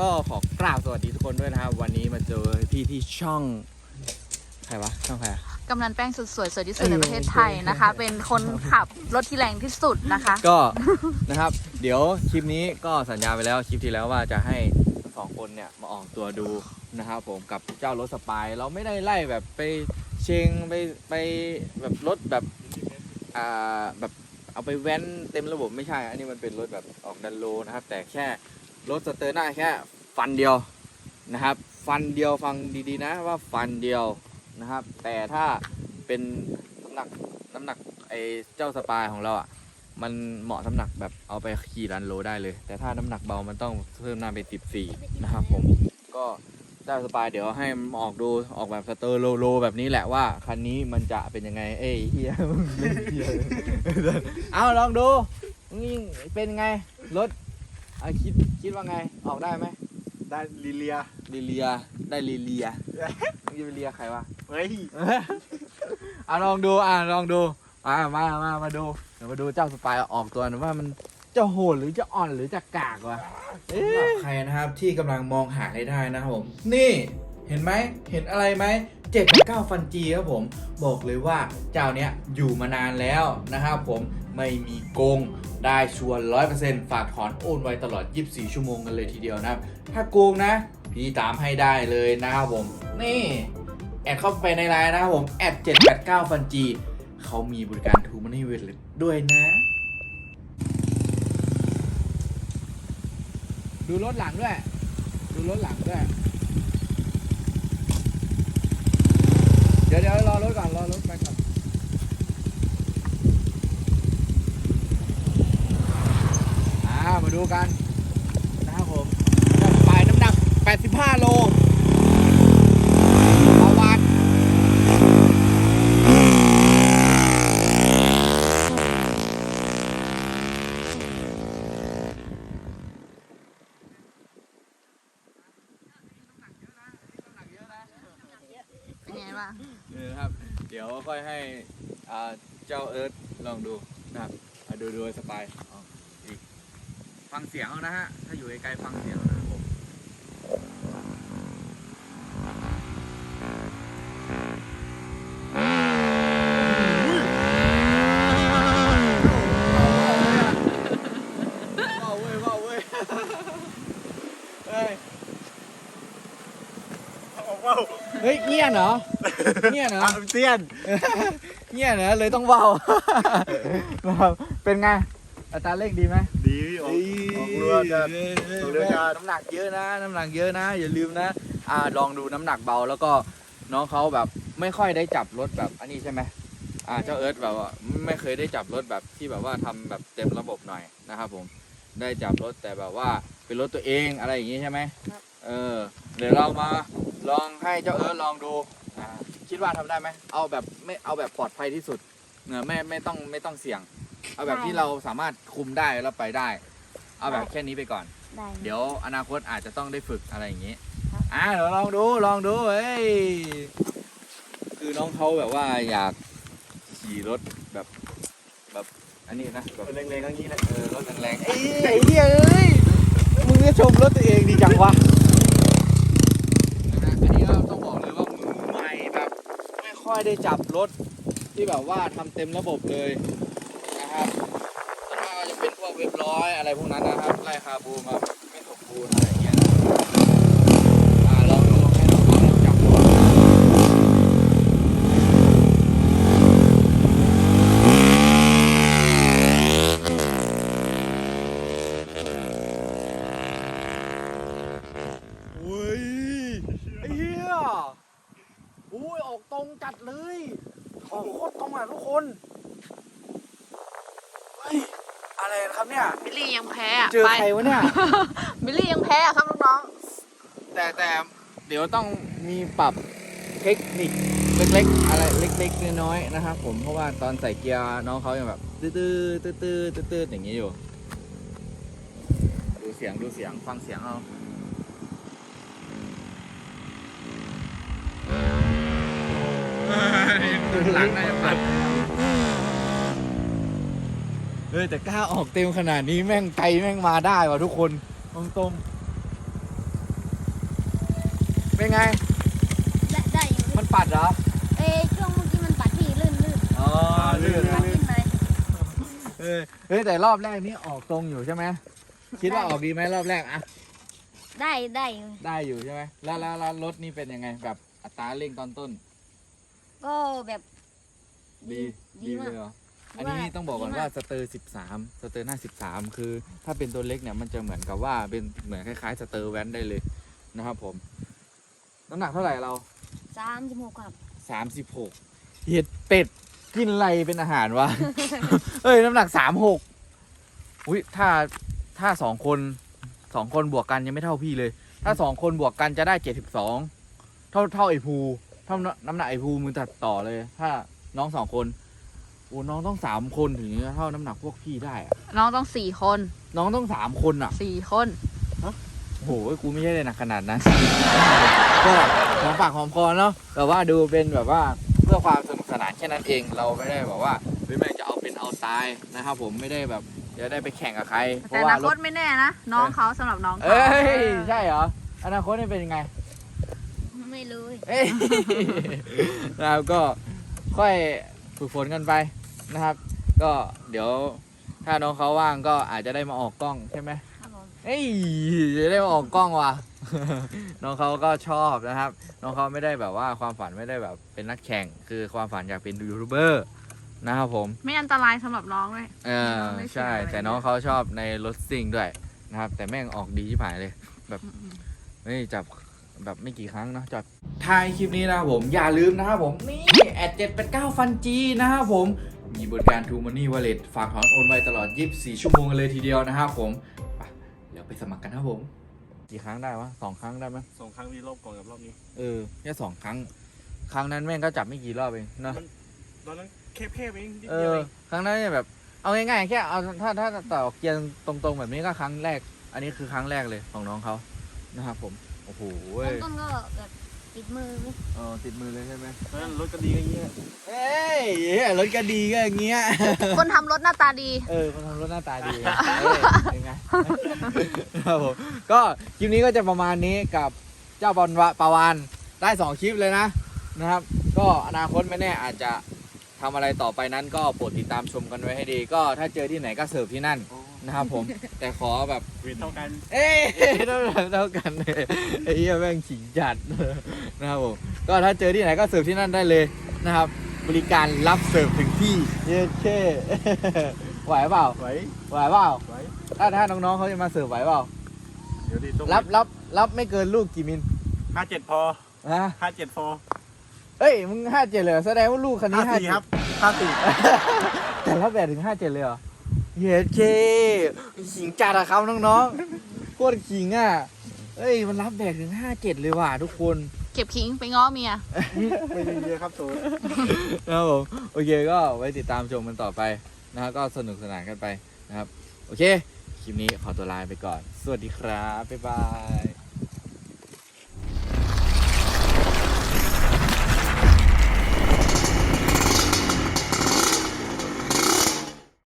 ก็ขอกราบสวัสดีทุกคนด้วยนะครับ วันนี้มาเจอพี่ที่ช่อง ใครวะ ช่องใครอะ กำนันแป้งสุดสวยสวยที่สุดในประเทศไทยนะคะ เป็นคนขับรถที่แรงที่สุดนะคะ ก็ นะครับ เดี๋ยวคลิปนี้ก็สัญญาไปแล้วคลิปที่แล้วว่าจะให้ทั้งสองคนเนี่ยมาออกตัวดูนะครับผมกับเจ้ารถสปายเราไม่ได้ไล่แบบไปเชงไปไปแบบรถแบบอ่าแบบเอาไปแว้นเต็มระบบไม่ใช่ อันนี้มันเป็นรถแบบออกดันโลนะครับ แต่แค่ รถสเตอร์หน้าแค่ฟันเดียวนะครับ ฟันเดียวฟังดีๆนะว่าฟันเดียวนะครับ แต่ถ้าเป็นน้ำหนักน้ำหนักไอ้เจ้าสปายของเราอะมันเหมาะน้ำหนักแบบเอาไปขี่รันโลได้เลย แต่ถ้าน้ำหนักเบามันต้องเพิ่มน้ำไปสิบสี่นะครับผมก็ได้าสปายเดี๋ยวให้มันออกดูออกแบบสเตอร์โลโลแบบนี้แหละว่าคันนี้มันจะเป็นยังไง เอ้ยเฮียมึงเล่นเฮียเอาลองดูนี่เป็นไงรถ อะคิดคิดว่าไงออกได้ไหมได้ลิเลียลีเลียได้ลีเลียมึงจะไปเลียใครวะ เฮ้ยอะลองดูอะลองดูอะมามามาดูเดี๋ยวมาดูเจ้าสปายออกตัวหนะว่ามันจะโหดหรือจะอ่อนหรือจะกากวะสำหรับใครนะครับที่กำลังมองหาให้ได้นะครับผม นี่เห็นไหมเห็นอะไรไหมเจ็ดเก้าฟันจีครับผมบอกเลยว่าเจ้าเนี้ยอยู่มานานแล้วนะครับผมไม่มีโกง ได้ชัวร์ร้อยเปอร์เซ็นต์ฝากถอนโอนไวตลอด 24 ชั่วโมงกันเลยทีเดียวนะครับ ถ้าโกงนะ พี่ตามให้ได้เลยนะครับผม นี่ แอดเข้าไปในไลน์นะครับผมแอด789ฟันจีเขามีบริการทูมันนี่เวทด้วยนะ ดูรถหลังด้วย ดูรถหลังด้วย เดี๋ยวเดี๋ยวรอรถก่อน รอรถไปก่อน อ่า มาดู กันนะครับผมจัดไปน้ำหนัก 85 โลประวัติน้ำหนักเยอะนะเป็นไงบ้างนี่นะครับ เดี๋ยวค่อยให้อ่าเจ้าเอิร์ธลองดูนะครับอะดูดูสปายเอาอีก ฟังเสียงเอานะฮะ ถ้าอยู่ไกลๆฟังเสียงเอานะครับผมว้าวเว้ยว้าวเว้ยเฮ้ยว้าวเฮ้ยเงี้ยเหรอเงี้ยเหรอเซียน เงี้ยเหรอเลยต้องเบา เป็นไง อัตราเร่งดีไหม ดีออกออกเรือจะออกเรือจะน้ำหนักเยอะนะ น้ำหนักเยอะนะ อย่าลืมนะอ่าลองดูน้ำหนักเบาแล้วก็น้องเขาแบบไม่ค่อยได้จับรถแบบอันนี้ใช่ไหมอ่าเจ้าเอิร์ธแบบว่าไม่เคยได้จับรถแบบที่แบบว่าทำแบบเต็มระบบหน่อยนะครับผมได้จับรถแต่แบบว่าเป็นรถตัวเองอะไรอย่างงี้ใช่ไหมครับ เออเดี๋ยวเรามาลองให้เจ้าเอิร์ธลองดูอ่าคิดว่าทำได้ไหมเอาแบบไม่เอาแบบปลอดภัยที่สุดเนอะไม่ไม่ต้องไม่ต้องเสี่ยง เอาแบบที่เราสามารถคุมได้แล้วไปได้ เอาแบบแค่นี้ไปก่อน ได้เดี๋ยวอนาคตอาจจะต้องได้ฝึกอะไรอย่างนี้ครับอ่าเดี๋ยวลองดูลองดูเฮ้ยคือน้องเขาแบบว่าอยากขี่รถแบบแบบอันนี้นะแบบแรงๆทั้งนี้นะเออรถแรงๆเอ้ยไอ้เหี้ยเอ้ยมึงจะชมรถตัวเองดีจังวะนะฮะอันนี้เราต้องบอกเลยว่ามือใหม่แบบไม่ค่อยได้จับรถที่แบบว่าทำเต็มระบบเลย นะครับส่วนมากก็จะเป็นพวกเว็บร้อยอะไรพวกนั้นนะครับไล่คาบูมาไม่ถกบูนอะไรอย่างเงี้ยนะอ่าลองดูให้น้องเขาลองจับดูโอ้ยไอ้เหี้ยโอ้ยออกตรงจัดเลยออกโคตรตรงอะทุกคน เฮ้ย อะไรนะครับ เนี่ย บิลลี่ยังแพ้อะเจอไปใครวะเนี่ย บิลลี่ยังแพ้อะครับน้องแต่แต่เดี๋ยวต้องมีปรับเทคนิคเล็กๆ อะไรเล็กๆน้อยๆนะครับผมเพราะว่าตอนใส่เกียร์น้องเขายังแบบตื้อๆตื้อๆตื้อๆอย่างนี้อยู่ ดูเสียงดูเสียงฟังเสียงเอาหลังน่าจะปัดเฮ้ยแต่กล้าออกเต็มขนาดนี้แม่งไกลแม่งมาได้ว่ะทุกคนตรงๆเป็นไง ได้ได้อยู่มันปัดเหรอเอ้ยช่วงเมื่อกี้มันปัดที่ลื่นลื่นอ๋อลื่นปัดขึ้นเลยเออเฮ้ยแต่รอบแรกนี่ออกตรงอยู่ใช่ไหมคิดว่าออกดีไหมรอบแรกอะได้ได้อยู่ได้อยู่ใช่ไหมแล้วแล้วแล้วรถนี่เป็นยังไง แบบอัตราเร่งตอนต้น ก็แบบดีดีดีมากเลยเหรอ อันนี้ต้องบอกก่อนว่าสเตอร์13 สเตอร์หน้า 13 คือ ถ้าเป็นตัวเล็กเนี่ยมันจะเหมือนกับว่าเป็นเหมือนคล้ายๆสเตอร์แว้นได้เลยนะครับผมน้ำหนักเท่าไหร่เรา สามสิบหกครับสามสิบหกเห็ดเป็ดกินอะไรเป็นอาหารวะ เอ้ยน้ำหนักสามหกอุ้ยถ้าถ้าสองคนสองคนบวกกันยังไม่เท่าพี่เลย ถ้าสองคนบวกกันจะได้เจ็ดสิบสองเท่าเท่าไอ้ภูเท่าน้ำหนักไอ้ภูมือตัดต่อเลย ถ้าน้องสองคน โอ้น้องต้องสามคนถึงจะเท่าน้ำหนักพวกพี่ได้อะน้องต้องสี่คนน้องต้องสามคนอะสี่คนโอ้โหกูไม่ใช่เลยหนักขนาดนั้น ก็ของปากของคอเนาะแต่ว่าดูเป็นแบบว่าเพื่อความสนุกสนานแค่นั้นเองเราไม่ได้แบบว่าเฮ้ยแม่งจะเอาเป็นเอาตายนะครับผมไม่ได้แบบจะได้ไปแข่งกับใคร เพแต่ราะอว่านาคตไม่แน่นะ น้องเขาสำหรับน้องเขาเอ้ยใช่เหรออนาคตนี่เป็นยังไง ไม่รู้ เอ้ย นะครับก็ค่อย ฝึกฝนกันไปนะครับ ก็เดี๋ยวถ้าน้องเขาว่างก็อาจจะได้มาออกกล้องใช่ไหมครับผมเอ้ยจะได้มาออกกล้องว่ะ น้องเขาก็ชอบนะครับ น้องเขาไม่ได้แบบว่าความฝันไม่ได้แบบเป็นนักแข่ง คือความฝันอยากเป็นยูทูบเบอร์นะครับผม ไม่อันตรายสำหรับน้องเลย เออไม่เสี่ยงใช่อะไรแต่น้องเขาชอบในรถซิ่งด้วยนะครับ แต่แม่งออกดีที่ผายเลย แบบเฮ้ยจับ แบบไม่กี่ครั้งเนอะจับท้ายคลิปนี้นะครับผมอย่าลืมนะครับผม นี่แอดเจ็ดเป็นเก้าฟันจีนะครับผมมีบริการ True Money Wallet ฝากถอนโอนไวตลอด 24 ชั่วโมงกันเลยทีเดียวนะครับผมไปเดี๋ยวไปสมัครกันครับผม กี่ครั้งได้วะสองครั้งได้ไหมสองครั้งนี้รอบก่อนกับรอบนี้ เออแค่สองครั้ง ครั้งนั้นแม่งก็จับไม่กี่รอบเองเนอะตอนนั้นแคบๆเองนิดเอเดียวอเองครั้งนั้นเนี่ยแบบ เอาง่ายๆแค่เอาถ้าถ้าต่อเกียร์ตรงๆแบบนี้ก็ครั้งแรก อันนี้คือครั้งแรกเลยของน้องเขานะครับผม โอ้โหเว้ยต้นก็แบบติดมือไหมเออติดมือเลยใช่ไหมตอนนั้นรถก็ดีอย่างเงี้ยเอ้ยรถก็ดีก็อย่างเงี้ย คนทำรถหน้าตาดี เออคนทำรถหน้าตาดีไงเออเป็นไง ครับผมก็คลิปนี้ก็จะประมาณนี้กับเจ้าบอลวะปาวานได้สองคลิปเลยนะนะครับ ก็อนาคตไม่แน่อาจจะทำอะไรต่อไปนั้นก็โปรดติดตามชมกันไว้ให้ดี ก็ถ้าเจอที่ไหนก็เสิร์ฟที่นั่น นะครับผม แต่ขอแบบเวทเท่ากัน เอ้ยเท่ากันเท่ากันเลยไอ้เหี้ยแม่งขิงจัดนะครับผมก็ถ้าเจอที่ไหนก็เสิร์ฟที่นั่นได้เลยนะครับ บริการรับเสิร์ฟถึงที่เย้เช่ไหวเปล่าไหวไหวเปล่าไหวถ้าถ้าน้องๆเขาจะมาเสิร์ฟไหวเปล่าเดี๋ยวดิต้องรับรับรับไม่เกินลูกกี่มิลห้าเจ็ดพอฮะห้าเจ็ดพอเอ้ยมึงห้าเจ็ดเลยเหรอแสดงว่าลูกคันนี้ห้าห้าสี่เจ็ครัดบห้าสี่แต่รับแบบถึงห้าเจ็ดเลยเหรอ เย้เช่ขิงจัดอะครับน้องๆโคตรขิงอะเอ้ยมันรับแบกถึงห้าเจ็ดเลยว่ะทุกคน เก็บขิงไปง้อเมียไม่ดีเลยครับโซนะครับผมโอเคก็ไว้ติดตามชมกันต่อไปนะครับก็สนุกสนานกันไปนะครับ โอเค คลิปนี้ขอตัวลาไปก่อน สวัสดีครับ บ๊ายบาย